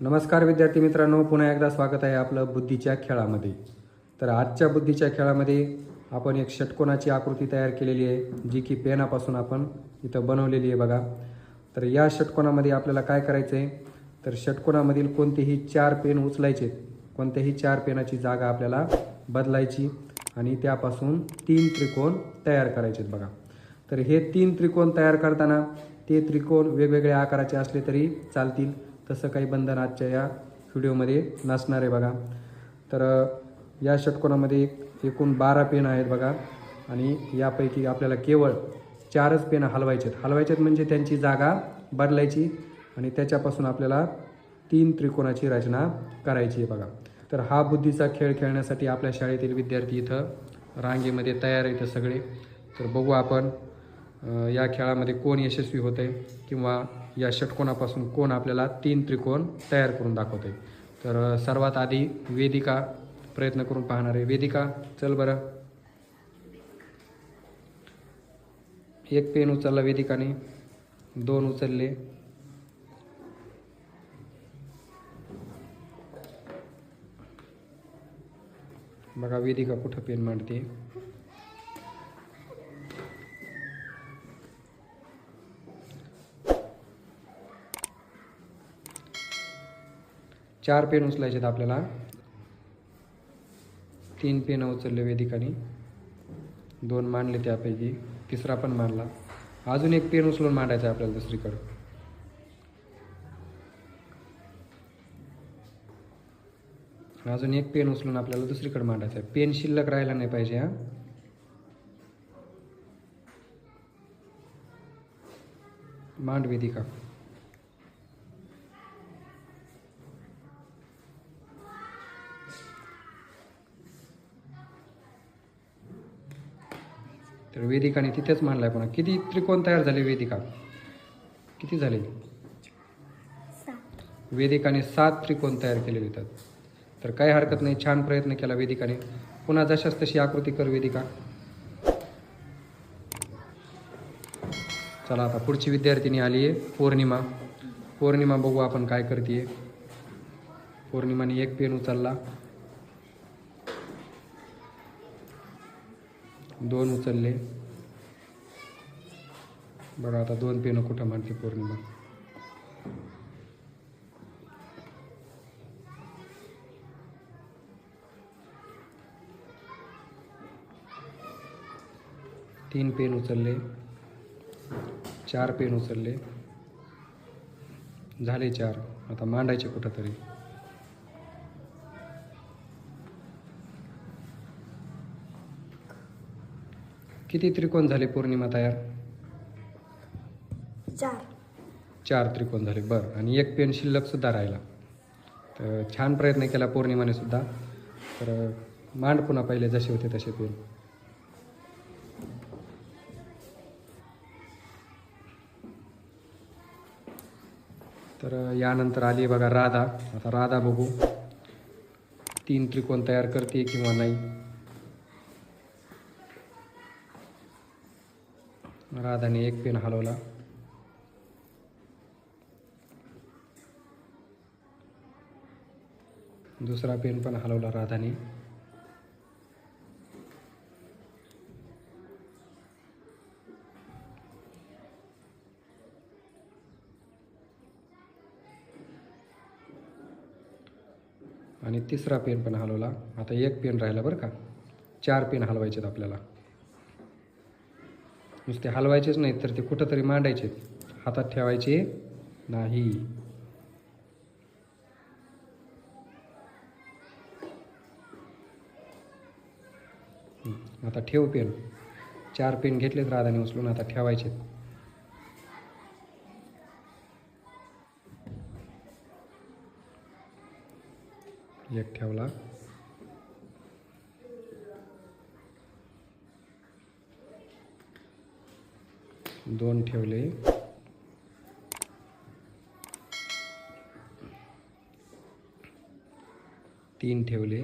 नमस्कार विद्यार्थी मित्रांनो पुन्हा एकदा स्वागत आहे आपलं बुद्धीच्या खेळामध्ये. तर आजच्या बुद्धीच्या खेळामध्ये आपण एक षटकोनाची आकृती तयार केलेली आहे जी की पेनापासून आपण इथं बनवलेली आहे बघा. तर या षटकोनामध्ये आपल्याला काय करायचं आहे तर षटकोनामधील कोणतेही चार पेन उचलायचे कोणत्याही चार पेनाची जागा आपल्याला बदलायची आणि त्यापासून तीन त्रिकोण तयार करायचे बघा. तर हे तीन त्रिकोण तयार करताना ते त्रिकोण वेगवेगळ्या आकाराचे असले तरी चालतील. तसं काही बंधन आजच्या या व्हिडिओमध्ये नसणार आहे बघा. तर या षटकोनामध्ये एकूण बारा पेन आहेत बघा. आणि यापैकी आपल्याला केवळ चारच पेनं हलवायचे आहेत. हलवायचे आहेत म्हणजे त्यांची जागा बदलायची आणि त्याच्यापासून आपल्याला तीन त्रिकोणाची रचना करायची आहे बघा. तर हा बुद्धीचा खेळ खेळण्यासाठी आपल्या शाळेतील विद्यार्थी इथं रांगेमध्ये तयार आहेत सगळे. तर बघू आपण. या खेळामध्ये कोण यशस्वी होत आहे किंवा या षटकोनापासून कोण आपल्याला तीन त्रिकोण तयार करून दाखवत आहे तर सर्वात आधी वेदिका प्रयत्न करून पाहणार आहे. वेदिका चल बरं. एक पेन उचलला वेदिकाने दोन उचलले. बघा वेदिका कुठं पेन मांडते? चार पेन उचलायचे आहेत आपल्याला. तीन पेन उचलले वेदिकाने. दोन मांडले त्यापैकी. तिसरा पण मांडला. अजून एक पेन उचलून मांडायचा आहे आपल्याला दुसरीकडं. अजून एक पेन उचलून आपल्याला दुसरीकडे मांडायचं आहे. पेन शिल्लक राहायला नाही पाहिजे हा. मांड वेदिका. तर वेदिकाने तिथेच मांडलाय पण किती त्रिकोण तयार झाले वेदिका? किती झाले? वेदिकाने सात त्रिकोण तयार केलेले होतात. तर काही हरकत नाही छान प्रयत्न केला वेदिकाने. पुन्हा जशाच तशी आकृती कर वेदिका. चला आता पुढची विद्यार्थिनी आली आहे पौर्णिमा. पौर्णिमा बघू आपण काय करते पौर्णिमाने एक पेन उचलला. दोन उचलले. बघा आता दोन पेनं कुठं मांडते पौर्णिमा तीन पेन उचलले. चार पेन उचलले. झाले चार. आता मांडायचे कुठं किती त्रिकोण झाले पौर्णिमा तयार? चार. चार त्रिकोण झाले बरं. आणि एक पेन शिल्लक सुद्धा राहिला. तर छान प्रयत्न केला पौर्णिमाने सुद्धा. तर मांड पुन्हा पहिले जसे होते तसे पेन. तर यानंतर आली बघा राधा. आता राधा बघू. तीन त्रिकोण तयार करते किंवा नाही? राधाने एक पेन हलवला. दुसरा पेन पण हलवला राधाने. आणि तिसरा पेन पण हलवला. आता एक पेन राहिला बरं का. चार पेन हलवायचेत आपल्याला. नुसते हलवायचेच नाहीत तर ते कुठंतरी मांडायचे. हातात ठेवायचे नाही. आता ठेव पेन. चार पेन घेतलेत राधाने उचलून आता ठेवायचे एक ठेवला. दोन ठेवले. तीन ठेवले.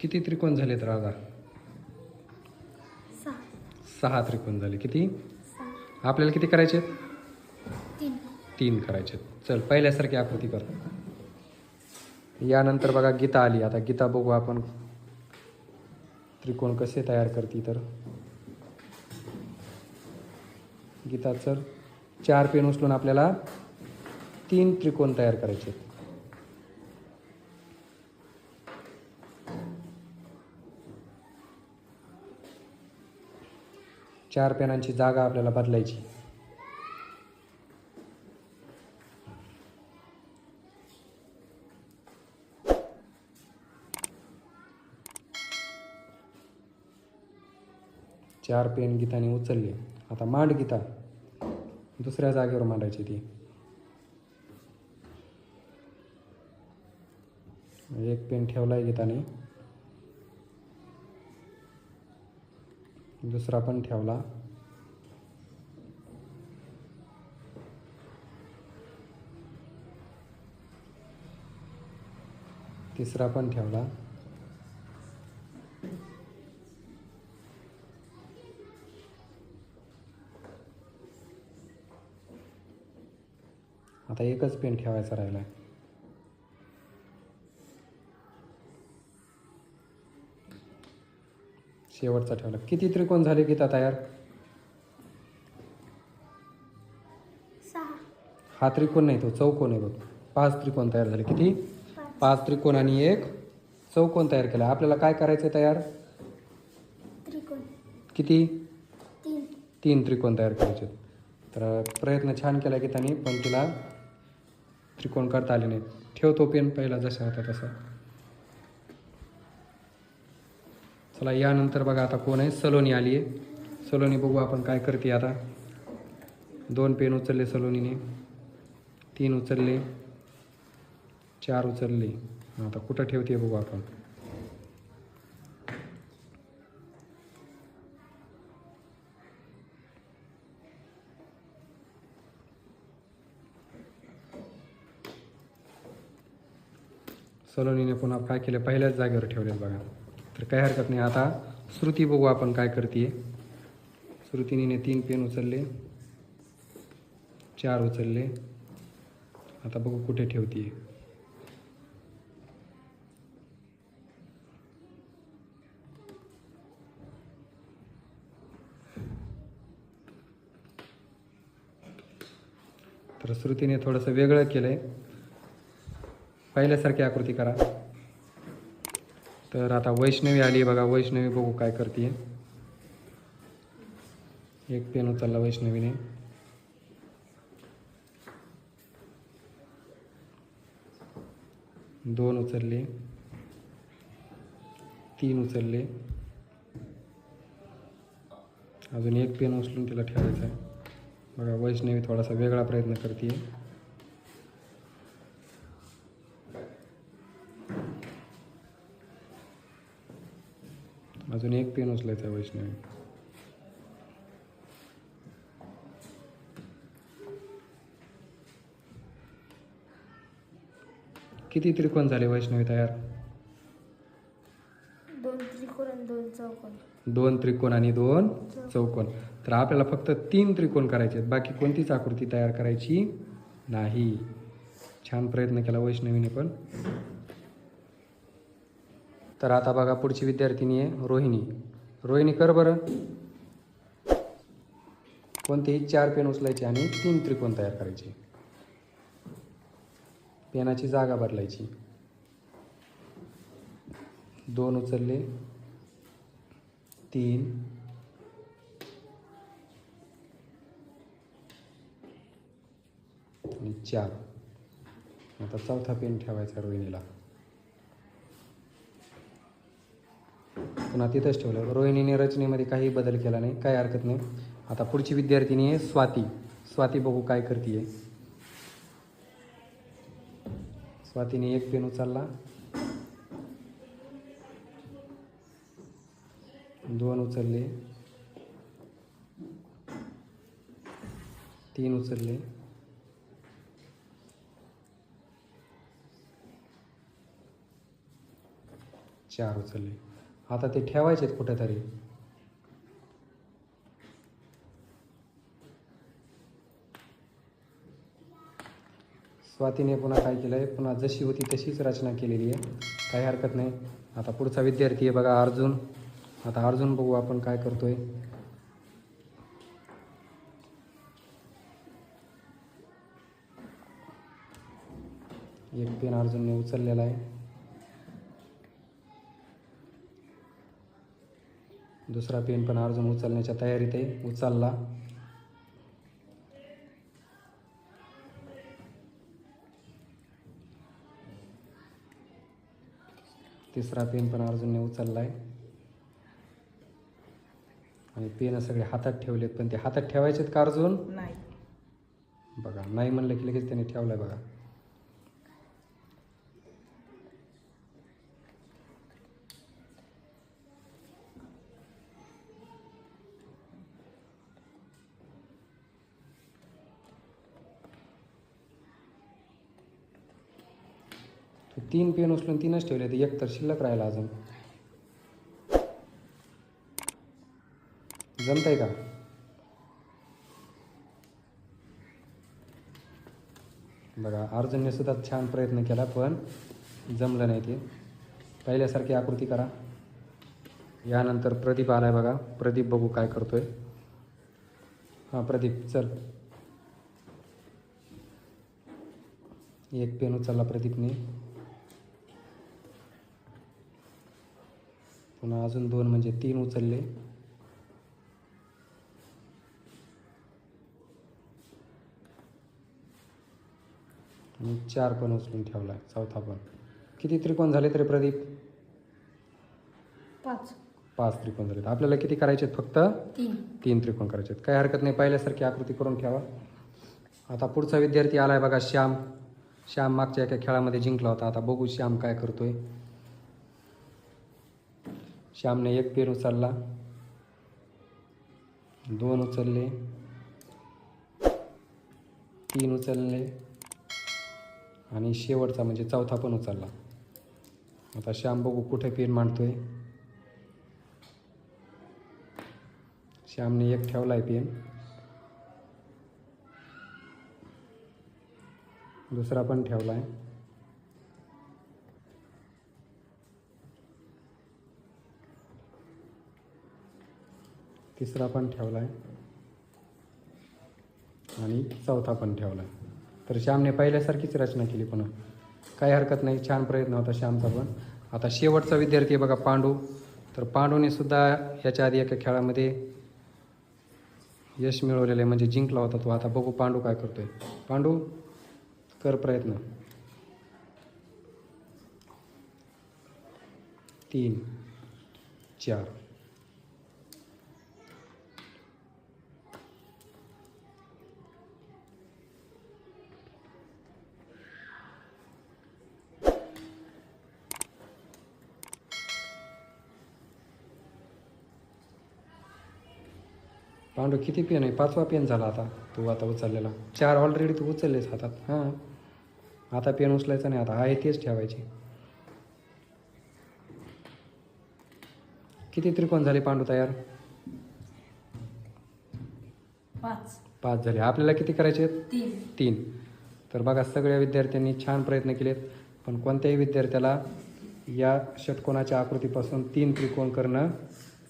किती त्रिकोण झालेत आता सहा त्रिकोण झाले. किती? आपल्याला किती करायचे आहेत? तीन करायचे आहेत. चल पहिल्यासारखी आकृती कर यानंतर बघा गीता आली आता गीता बघू आपण त्रिकोण कसे तयार करते तर गीता सर चार पेन उचलून आपल्याला तीन त्रिकोण तयार करायचे आहेत. चार पेनांची जागा आपल्याला बदलायची. चार पेन गीताने उचलले. आता मांड गीता. दुसऱ्या जागेवर मांडायची ती. एक पेन ठेवलाय गीताने. दुसरा पण ठेवला. तिसरा पण ठेवला. आता एकच पेन ठेवायचा राहिला आहे शेवटचा ठेवला किती त्रिकोण झाले गीता तयार? हा त्रिकोण नाही तो चौकोन आहे बघ. पाच त्रिकोण तयार झाले. किती? पाच त्रिकोण आणि एक. चौकोन तयार केला. आपल्याला काय करायचं तयार? त्रिकोण. किती? तीन. तीन त्रिकोण तयार करायचे. तर प्रयत्न छान केला गीताने पण तिला त्रिकोण करता आले नाहीत. ठेवतो पेन पहिला जसा होता तसा. चला यानंतर बघा आता कोण आहे. सलोनी आली आहे. सलोनी बघू आपण काय करते आता. दोन पेन उचलले सलोनीने. तीन उचलले. चार उचलले. आता कुठं ठेवते बघू आपण. सलोनीने पुन्हा काय केलं? पहिल्याच जागेवर ठेवले बघा. तर काही हरकत नाही. आता श्रुती बघू आपण काय करते श्रुतीने तीन पेन उचलले. चार उचलले. आता बघू कुठे ठेवते तर श्रुतीने थोडंसं वेगळं केलं आहे पहिल्यासारखी आकृती करा. तर आता वैष्णवी आली बघा वैष्णवी बघू काय करते एक पेन उचलला वैष्णवीने. दोन उचलले. तीन उचलले. अजून एक पेन उचलून तिला ठेवायचं आहे बघा वैष्णवी थोडासा वेगळा प्रयत्न करते अजून एक पेन उचलायचा आहे वैष्णवी. किती त्रिकोण झाले वैष्णवी तयार? दोन त्रिकोण आणि दोन चौकोन दोन त्रिकोण आणि दोन चौकोन तर आपल्याला फक्त तीन त्रिकोण करायचे आहेत. बाकी कोणतीच आकृती तयार करायची नाही. छान प्रयत्न केला वैष्णवीने पण. तर आता बघा पुढची विद्यार्थिनी आहे रोहिणी. रोहिणी कर बरं. कोणतेही चार पेन उचलायचे आणि तीन त्रिकोण तयार करायचे. पेनाची जागा बदलायची. दोन उचलले. तीन. आणि चार. आता चौथा पेन ठेवायचा रोहिणीला. पुन्हा तिथंच ठेवलं. रोहिणीने रचनेमध्ये काही बदल केला नाही काही हरकत नाही. आता पुढची विद्यार्थिनी आहे स्वाती. स्वाती बघू काय करते स्वातीने एक पेन उचलला. दोन उचलले. तीन उचलले. चार उचलले. आता ते ठेवायचेत कुठेतरी. स्वातीने पुन्हा काय केलं आहे पुन्हा जशी होती तशीच रचना केलेली आहे. काही हरकत नाही. आता पुढचा विद्यार्थी आहे बघा अर्जुन. आता अर्जुन बघू आपण काय करतोय. एक पेन अर्जुनने उचललेला आहे. दुसरा पेन पण अर्जुन उचलण्याच्या तयारीत आहे. उचलला. तिसरा पेन पण अर्जुनने उचलला आहे आणि पेन सगळे हातात ठेवलेत पण ते हातात ठेवायचेत का अर्जुन? नाही. बघा नाही म्हणलं की लगेच त्याने ठेवलाय बघा. तीन पेन उचलून तीनच ठेवले ते एक तर शिल्लक राहिला अजून. जमतंय का? बघा अर्जुनने सुद्धा छान प्रयत्न केला पण जमलं नाही ते. पहिल्यासारखी आकृती करा. यानंतर प्रदीप आलाय बघा. प्रदीप बघू काय करतोय. हां प्रदीप चल. एक पेन उचलला प्रदीपने. पुन्हा अजून दोन म्हणजे तीन उचलले. आणि चार पण उचलून ठेवला चौथा पण. किती त्रिकोण झाले तरी प्रदीप? पाच. पाच त्रिकोण झालेत. आपल्याला किती करायचे आहेत फक्त? तीन. तीन त्रिकोण करायचे आहेत. काही हरकत नाही पहिल्यासारखी आकृती करून ठेवा. आता पुढचा विद्यार्थी आलाय बघा श्याम. श्याम मागच्या एका खेळामध्ये जिंकला होता. आता बघू श्याम काय करतोय. श्यामने एक पेर उचलला. दोन उचलले. तीन उचलले. आणि शेवटचा म्हणजे चौथा पण उचलला. आता श्याम बघू कुठे पेन मांडतोय. श्यामने एक ठेवला आहे पेन. दुसरा पण ठेवला आहे तिसरा पण ठेवला आहे आणि चौथा पण ठेवला आहे तर श्यामने पहिल्यासारखीच रचना केली पुन्हा. काही हरकत नाही छान प्रयत्न होता श्यामचा पण. आता शेवटचा विद्यार्थी आहे बघा पांडू. तर पांडूने सुद्धा याच्या आधी एका खेळामध्ये यश मिळवलेलं आहे म्हणजे जिंकला होता तो. आता बघू पांडू काय करतोय. पांडू कर प्रयत्न. तीन चार. पांडू किती पेन आहे? पाचवा पेन झाला आता. तू आता उचललेला. चार ऑलरेडी तू उचललेस हातात. हां. आता पेन उचलायचा नाही आता आहे तेच ठेवायचे. किती त्रिकोण झाले पांडू तयार? पाच. पाच झाले. आपल्याला किती करायचे तीन. तीन. तर बघा सगळ्या विद्यार्थ्यांनी छान प्रयत्न केलेत. पण कोणत्याही विद्यार्थ्याला या षटकोनाच्या आकृतीपासून तीन त्रिकोण करणं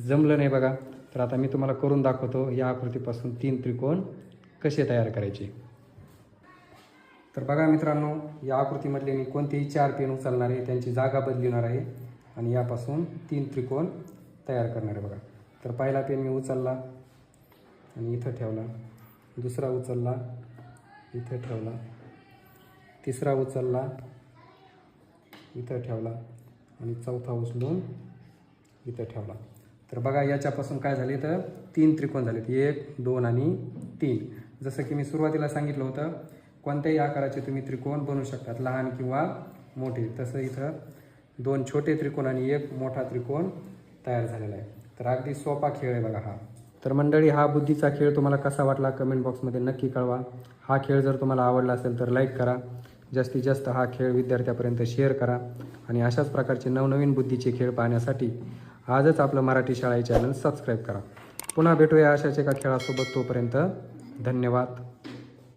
जमलं नाही बघा. तर आता मी तुम्हाला करून दाखवतो या आकृतीपासून तीन त्रिकोण कसे तयार करायचे. तर बघा मित्रांनो या आकृतीमधले मी कोणतेही चार पेन उचलणार आहे त्यांची जागा बदलणार आहे आणि यापासून तीन त्रिकोण तयार करणार आहे बघा. तर पहिला पेन मी उचलला आणि इथं ठेवला. दुसरा उचलला इथं ठेवला. तिसरा उचलला इथं ठेवला. आणि चौथा उचलून इथं ठेवला. तर बघा याच्यापासून काय झाले तर तीन त्रिकोण झालेत. एक दोन आणि तीन. जसं की मी सुरुवातीला सांगितलं होतं कोणत्याही आकाराचे तुम्ही त्रिकोण बनवू शकतात लहान किंवा मोठे. तसं इथं दोन छोटे त्रिकोण आणि एक मोठा त्रिकोण तयार झालेला आहे. तर अगदी सोपा खेळ आहे बघा हा. तर मंडळी हा बुद्धीचा खेळ तुम्हाला कसा वाटला कमेंट बॉक्समध्ये नक्की कळवा. हा खेळ जर तुम्हाला आवडला असेल तर लाईक करा. जास्तीत जास्त हा खेळ विद्यार्थ्यापर्यंत शेअर करा. आणि अशाच प्रकारचे नवनवीन बुद्धीचे खेळ पाहण्यासाठी आजच आपलं मराठी शाळा चॅनल सबस्क्राईब करा. पुन्हा भेटूया अशाच एका खेळासोबत तोपर्यंत धन्यवाद.